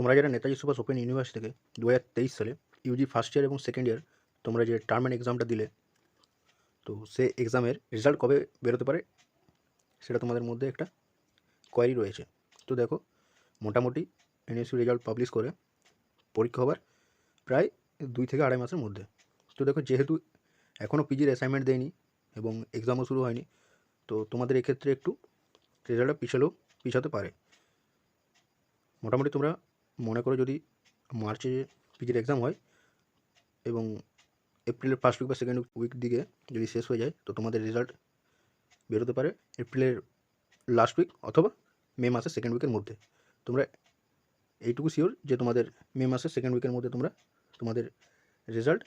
তোমরা যারা Netaji Subhash open university থেকে দু হাজার তেইশ সালে ইউজি ফার্স্ট ইয়ার এবং সেকেন্ড ইয়ার তোমরা যে টার্ম অ্যান্ড এক্সামটা দিলে, তো সে এক্সামের রেজাল্ট কবে বেরোতে পারে সেটা তোমাদের মধ্যে একটা কোয়ারি রয়েছে। তো দেখো, মোটামুটি এনএসইউ রেজাল্ট পাবলিশ করে পরীক্ষা হবার প্রায় দুই থেকে আড়াই মাসের মধ্যে। তো দেখো, যেহেতু এখনও পিজির অ্যাসাইনমেন্ট দেয়নি এবং এক্সামও শুরু হয়নি, তো তোমাদের এক্ষেত্রে একটু রেজাল্টটা পিছালেও পিছাতে পারে। মোটামুটি তোমরা মনে করো যদি মার্চে পিজির এক্সাম হয় এবং এপ্রিলের ফার্স্ট উইক বা সেকেন্ড উইক দিকে যদি শেষ হয়ে যায়, তো তোমাদের রেজাল্ট বেরোতে পারে এপ্রিলের লাস্ট উইক অথবা মে মাসের সেকেন্ড উইকের মধ্যে। তোমরা এইটুকু শিওর যে তোমাদের মে মাসের সেকেন্ড উইকের মধ্যে তোমরা তোমাদের রেজাল্ট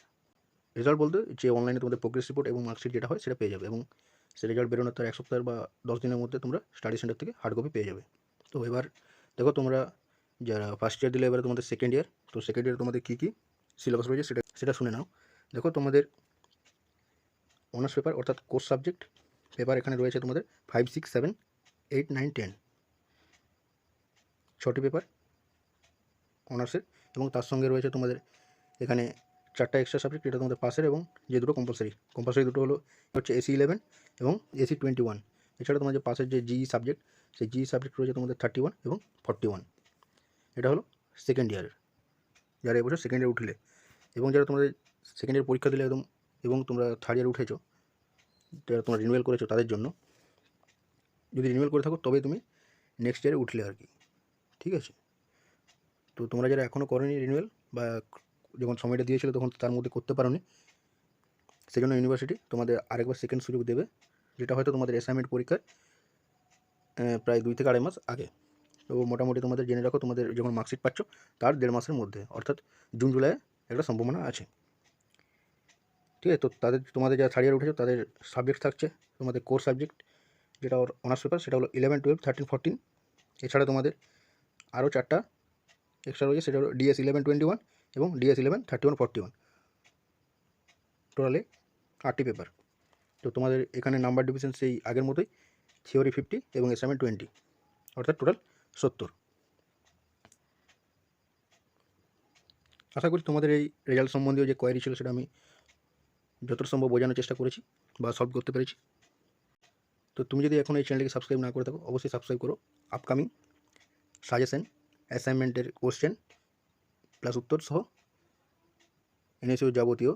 রেজাল্ট বলতে যে অনলাইনে তোমাদের প্রোগ্রেস রিপোর্ট এবং মার্কশিট যেটা হয় সেটা পেয়ে যাবে এবং সে রেজাল্ট বেরোনোর তার এক সপ্তাহের বা দশ দিনের মধ্যে তোমরা স্টাডি সেন্টার থেকে হার্ড কপি পেয়ে যাবে। তো এবার দেখো তোমরা যারা ফার্স্ট ইয়ার দিলে এবারে তোমাদের সেকেন্ড ইয়ার তো সেকেন্ড ইয়ার তোমাদের কী কী সিলেবাস রয়েছে সেটা সেটা শুনে নাও। দেখো তোমাদের অনার্স পেপার অর্থাৎ কোর্স সাবজেক্ট পেপার এখানে রয়েছে তোমাদের five six seven eight nine ten ছটি পেপার অনার্সের এবং তার সঙ্গে রয়েছে তোমাদের এখানে চারটা এক্সট্রা সাবজেক্ট এটা তোমাদের পাসের এবং যে দুটো কম্পালসারি কম্পালসারি দুটো হলো হচ্ছে এসি ইলেভেন এবং এসি টোয়েন্টি ওয়ান এছাড়া তোমাদের পাসের যে জিই সাবজেক্ট সেই জিই সাবজেক্ট রয়েছে তোমাদের থার্টি ওয়ান এবং ফর্টি ওয়ান এটা হলো সেকেন্ড ইয়ারের যারা এবছর সেকেন্ড ইয়ার উঠলে এবং যারা তোমাদের সেকেন্ড ইয়ার পরীক্ষা দিলে একদম এবং তোমরা থার্ড ইয়ার উঠেছো, যারা তোমরা রিনিউয়াল করেছ তাদের জন্য, যদি রিনিউয়াল করে থাকো তবে তুমি নেক্সট ইয়ারে উঠলে আর কি। ঠিক আছে? তো তোমরা যারা এখনও করোনি রিনিউয়াল বা যখন সময়টা দিয়েছিল তখন তার মধ্যে করতে পারো পারোনি, সেজন্য ইউনিভার্সিটি তোমাদের আরেকবার সেকেন্ড সুযোগ দেবে, যেটা হয়তো তোমাদের অ্যাসাইনমেন্ট পরীক্ষার প্রায় দুই থেকে আড়াই মাস আগে। তো মোটামুটি তোমাদের জেনে রাখো, তোমাদের যখন মার্কশিট পাচ্ছ, তার দেড় মাসের মধ্যে, অর্থাৎ জুন, জুলাই একটা সম্ভাবনা আছে। ঠিক আছে, তো তাদের, তোমাদের যারা থার্ড ইয়ার উঠেছো, তাদের সাবজেক্ট থাকছে তোমাদের কোর সাবজেক্ট যেটা ওর অনার্স পেপার সেটা হলো ইলেভেন টুয়েলভ থার্টিন ফোরটিন এছাড়া তোমাদের আরও চারটা এক্সট্রা রয়েছে, সেটা হলো ডিএস ইলেভেন টোয়েন্টি ওয়ান এবং DS eleven thirty one forty one টোটালে আটটি পেপার তো তোমাদের এখানে নাম্বার ডিভিশন সেই আগের মতোই থিওরি ফিফটি এবং অ্যাসাইনমেন্ট টোয়েন্টি অর্থাৎ টোটাল সত্তর। আশা করি তোমাদের এই রেজাল্ট সম্বন্ধীয় যে কোয়ারি ছিল সেটা আমি যতটা সম্ভব বোঝানোর চেষ্টা করেছি বা সলভ করতে পেরেছি। তো তুমি যদি এখন এই চ্যানেলটিকে সাবস্ক্রাইব না করে থাকো, অবশ্যই সাবস্ক্রাইব করো। আপকামিং সাজেশন অ্যাসাইনমেন্টের কোশ্চেন প্লাস উত্তর সহ এনএসইউ যাবতীয়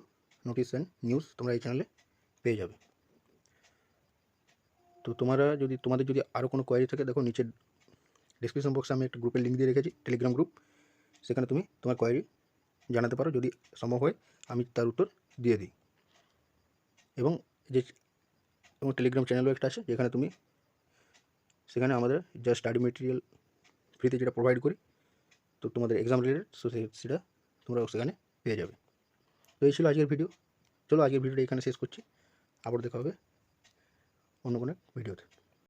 নোটিশ অ্যান্ড নিউজ তোমরা এই চ্যানেলে পেয়ে যাবে। তো তোমরা যদি, তোমাদের যদি আরও কোনো কোয়ারি থাকে, দেখো নিচের ডিসক্রিপশন বক্সে আমি একটা গ্রুপের লিঙ্ক দিয়ে রেখেছি টেলিগ্রাম গ্রুপ সেখানে তুমি তোমার কোয়ারি জানাতে পারো, যদি সম্ভব হয় আমি তার উত্তর দিয়ে দিই। এবং যে এবং টেলিগ্রাম চ্যানেলও একটা আছে, যেখানে তুমি সেখানে আমাদের যা স্টাডি মেটেরিয়াল ফ্রিতে যেটা প্রোভাইড করি, তো তোমাদের এক্সাম রিলেটেড সো সেটা তোমরা সেখানে পেয়ে যাবে। তো এই ছিল আজকের ভিডিও চলো আজকের ভিডিওটা এখানে শেষ করছি। আবার দেখা হবে অন্য কোনো ভিডিওতে